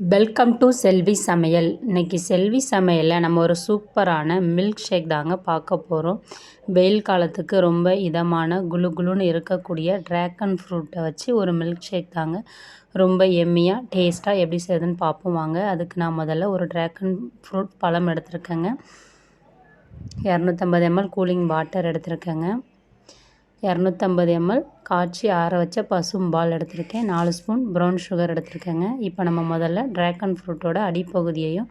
Welcome to செல்வி சமையல் இன்றைக்கி செல்வி சமையலில் நம்ம ஒரு சூப்பரான மில்க் ஷேக் தாங்க பார்க்க போகிறோம் வெயில் காலத்துக்கு ரொம்ப இதமான குளு குளுன்னு இருக்கக்கூடிய ட்ராகன் ஃப்ரூட்டை வச்சு ஒரு மில்க் ஷேக் தாங்க. ரொம்ப எம்மியாக டேஸ்ட்டாக எப்படி செய்யுதுன்னு பார்ப்போம் வாங்க. அதுக்கு நான் முதல்ல ஒரு ட்ராகன் ஃப்ரூட் பழம் எடுத்திருக்கேங்க. இரநூத்தம்பது எம்எல் கூலிங் வாட்டர் எடுத்துருக்கேங்க. இரநூத்தம்பது எம்எல் காய்ச்சி ஆற வச்ச பசும்பால் எடுத்திருக்கேன். நாலு ஸ்பூன் ப்ரௌன் சுகர் எடுத்திருக்கேங்க. இப்போ நம்ம முதல்ல ட்ராகன் ஃப்ரூட்டோட அடிப்பகுதியையும்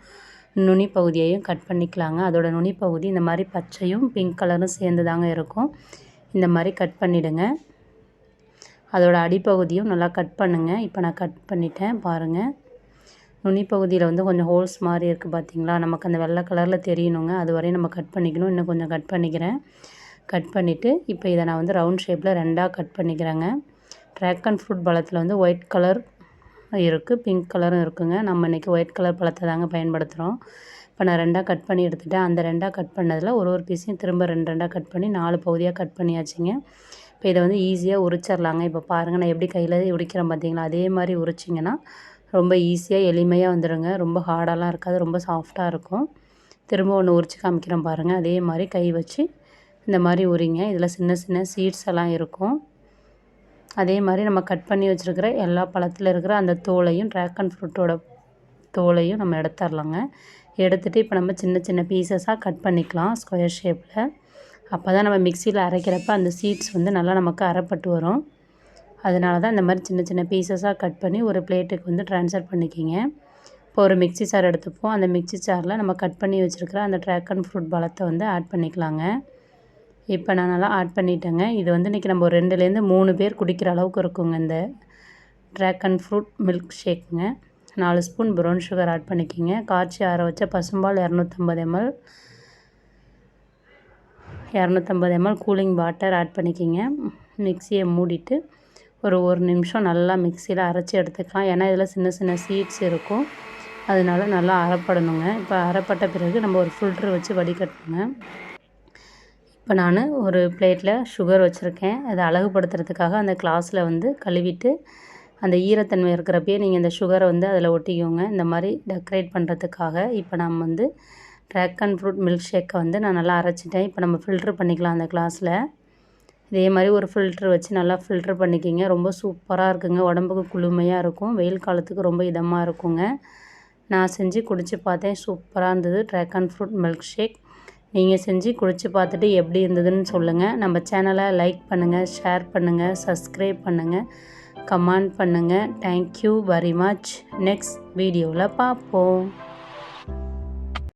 நுனி பகுதியையும் கட் பண்ணிக்கலாங்க. அதோட நுனி பகுதி இந்த மாதிரி பச்சையும் பிங்க் கலரும் சேர்ந்து தாங்க இருக்கும். இந்த மாதிரி கட் பண்ணிவிடுங்க அதோட அடிப்பகுதியும் நல்லா கட் பண்ணுங்கள் இப்போ நான் கட் பண்ணிட்டேன் பாருங்கள் நுனி பகுதியில் வந்து கொஞ்சம் ஹோல்ஸ் மாதிரி இருக்குது பார்த்தீங்களா நமக்கு அந்த வெள்ளை கலரில் தெரியணுங்க. அது வரையும் நம்ம கட் பண்ணிக்கணும். இன்னும் கொஞ்சம் கட் பண்ணிக்கிறேன். கட் பண்ணிவிட்டு இப்போ இதை நான் வந்து ரவுண்ட் ஷேப்பில் ரெண்டாக கட் பண்ணிக்கிறேங்க. ட்ராகன் ஃப்ரூட் பழத்தில் வந்து ஒயிட் கலர் இருக்குது பிங்க் கலரும் இருக்குங்க. நம்ம இன்றைக்கி ஒயிட் கலர் பழத்தை தாங்க பயன்படுத்துகிறோம் இப்போ நான் ரெண்டாக கட் பண்ணி எடுத்துட்டேன். அந்த ரெண்டாக கட் பண்ணதில் ஒரு ஒரு பீஸையும் திரும்ப ரெண்டு ரெண்டாக கட் பண்ணி நாலு பகுதியாக கட் பண்ணியாச்சுங்க. இப்போ இதை வந்து ஈஸியாக உரிச்சிடலாங்க இப்போ பாருங்கள் நான் எப்படி கையில் உரிக்கிறேன் பார்த்தீங்களா அதே மாதிரி உரிச்சிங்கன்னா ரொம்ப ஈஸியாக எளிமையாக வந்துடுங்க ரொம்ப ஹார்டாலாம் இருக்காது ரொம்ப சாஃப்டாக இருக்கும். திரும்ப ஒன்று உரித்து காமிக்கிறேன் பாருங்கள் அதே மாதிரி கை வச்சு இந்த மாதிரி உரிங்க. இதில் சின்ன சின்ன சீட்ஸ் எல்லாம் இருக்கும். அதே மாதிரி நம்ம கட் பண்ணி வச்சுருக்கிற எல்லா பழத்தில் இருக்கிற அந்த தோலையும் ட்ராகன் ஃப்ரூட்டோட தோலையும் நம்ம எடுத்துடலாங்க எடுத்துகிட்டு இப்போ நம்ம சின்ன சின்ன பீசஸாக கட் பண்ணிக்கலாம் ஸ்கொயர் ஷேப்பில் அப்போ தான் நம்ம மிக்சியில் அரைக்கிறப்ப அந்த சீட்ஸ் வந்து நல்லா நமக்கு அரைப்பட்டு வரும். அதனால தான் இந்த மாதிரி சின்ன சின்ன பீசஸாக கட் பண்ணி ஒரு பிளேட்டுக்கு வந்து ட்ரான்ஸ்ஃபர் பண்ணிக்கிங்க. இப்போ ஒரு மிக்சி சார் எடுத்துப்போம். அந்த மிக்சி சாரில் நம்ம கட் பண்ணி வச்சுருக்கிற அந்த ட்ராகன் ஃப்ரூட் பழத்தை வந்து ஆட் பண்ணிக்கலாங்க. இப்போ நான் நல்லா ஆட் பண்ணிட்டேங்க. இது வந்து இன்றைக்கி நம்ம ஒரு ரெண்டுலேருந்து மூணு பேர் குடிக்கிற அளவுக்கு இருக்குங்க இந்த ட்ராகன் ஃப்ரூட் மில்க் ஷேக்குங்க நாலு ஸ்பூன் ப்ரௌன் சுகர் ஆட் பண்ணிக்கிங்க. காய்ச்சி ஆற வச்ச பசும்பால் இரநூத்தம்பது எம்எல் இரநூத்தம்பது எம்எல் கூலிங் வாட்டர் ஆட் பண்ணிக்கிங்க. மிக்சியை மூடிட்டு ஒரு ஒரு நிமிஷம் நல்லா மிக்சியில் அரைச்சி எடுத்துக்கலாம். ஏன்னா இதில் சின்ன சின்ன சீட்ஸ் இருக்கும். அதனால நல்லா அரைப்படணுங்க. இப்போ அரைப்பட்ட பிறகு நம்ம ஒரு ஃபில்ட்ரு வச்சு வடிகட்டணுங்க. இப்போ நான் ஒரு பிளேட்டில் சுகர் வச்சுருக்கேன். அதை அழகுபடுத்துறதுக்காக அந்த கிளாஸில் வந்து கழுவிட்டு அந்த ஈரத்தன்மை இருக்கிறப்பயே நீங்கள் இந்த சுகரை வந்து அதில் ஒட்டிக்கோங்க. இந்த மாதிரி டெக்கரேட் பண்ணுறதுக்காக இப்போ நம்ம வந்து ட்ராகன் ஃப்ரூட் மில்க் ஷேக்கை வந்து நான் நல்லா அரைச்சிட்டேன். இப்போ நம்ம ஃபில்ட்ரு பண்ணிக்கலாம் அந்த கிளாஸில். இதே மாதிரி ஒரு ஃபில்ட்ரு வச்சு நல்லா ஃபில்ட்ரு பண்ணிக்கிங்க. ரொம்ப சூப்பராக இருக்குங்க. உடம்புக்கு குளுமையாக இருக்கும். வெயில் காலத்துக்கு ரொம்ப இதமாக இருக்குங்க. நான் செஞ்சு குடித்து பார்த்தேன். சூப்பராக இருந்தது. Dragon fruit milkshake. நீங்கள் செஞ்சு குடிச்சு பார்த்துட்டு எப்படி இருந்ததுன்னு சொல்லுங்கள் நம்ம சேனலை லைக் பண்ணுங்கள் ஷேர் பண்ணுங்கள் சப்ஸ்கிரைப் பண்ணுங்கள் கமெண்ட் பண்ணுங்கள் தேங்க்யூ வெரி மச் நெக்ஸ்ட் வீடியோவில் பார்ப்போம்.